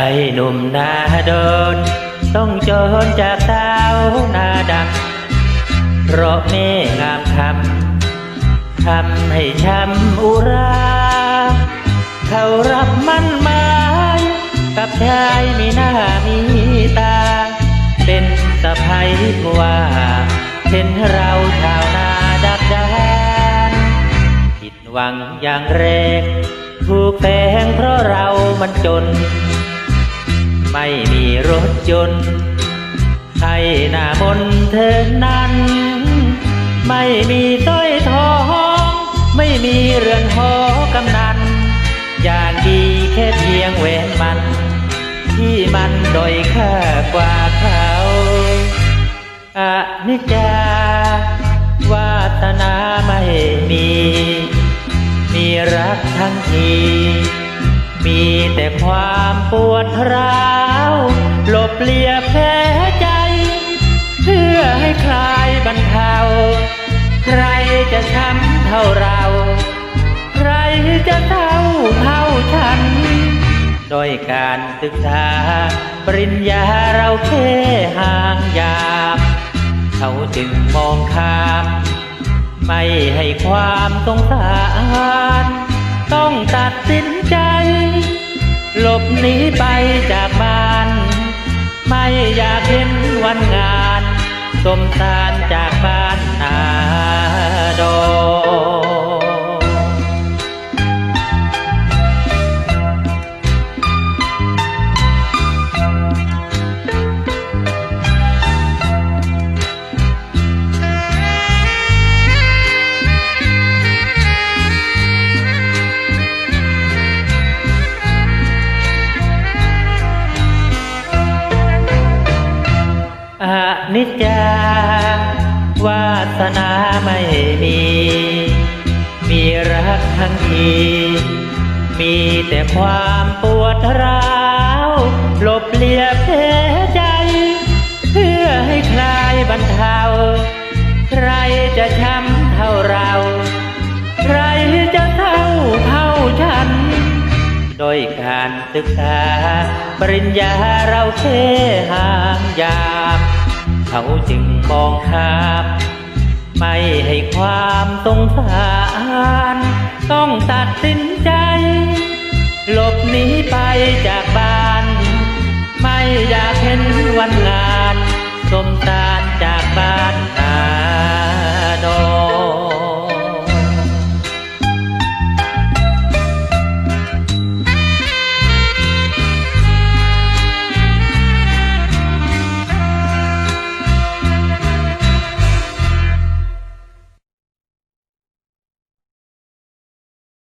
ไอ้หนุ่มหนาโดน ต้องโจรจากสาวหนาดำเพราะแม่งามคำทำให้ช้ำอุรา เขารับมั่นหมายกับชายมีหน้ามีตา เป็นสะพ้ยผู้ว่าเห็นเราชาวนาดักดานผิดหวังอย่างแรงถูกแฝงเพราะเรามันจน ไม่มีรถยนต์ให้หน้ามนเธอนั้น ไม่มีสร้อยทอง ไม่มีเรือนหอกำนัน อย่างดีแค่เพียงแหวนมัน ที่มันดอยค่ากว่าเขาอะนิจจาวาสนาไม่มี มีรักทั้งที มีแต่ความปวดร้าวหลบเลียแผลใจ เพื่อให้คลายบรรเทา ใครจะช้ำเท่าเรา ใครจะเท่าเท่าฉัน โดยการศึกษา ปริญญาเราแค่ห่างยามเขาจึงมองข้าม ไม่ให้ความสงสาร ต้องตัดสินใจ หลบหนีไปจากบ้าน ไม่อยากเห็นวันงาน สมสารจากบ้านนา นิจจาวาสนาไม่มี มีรักทั้งที มีแต่ความปวดร้าวหลบเลียแผลใจ เพื่อให้คลายบรรเทา ใครจะช้ำเท่าเรา ใครจะเท่าเท่าฉันโดยการศึกษา ปริญญาเราแค่ห่างยาม เขาจึงมองข้ามไม่ให้ความสงสาร ต้องตัดสินใจ หลบหนีไปจากบ้าน ไม่อยากเห็นวันงานสมตาร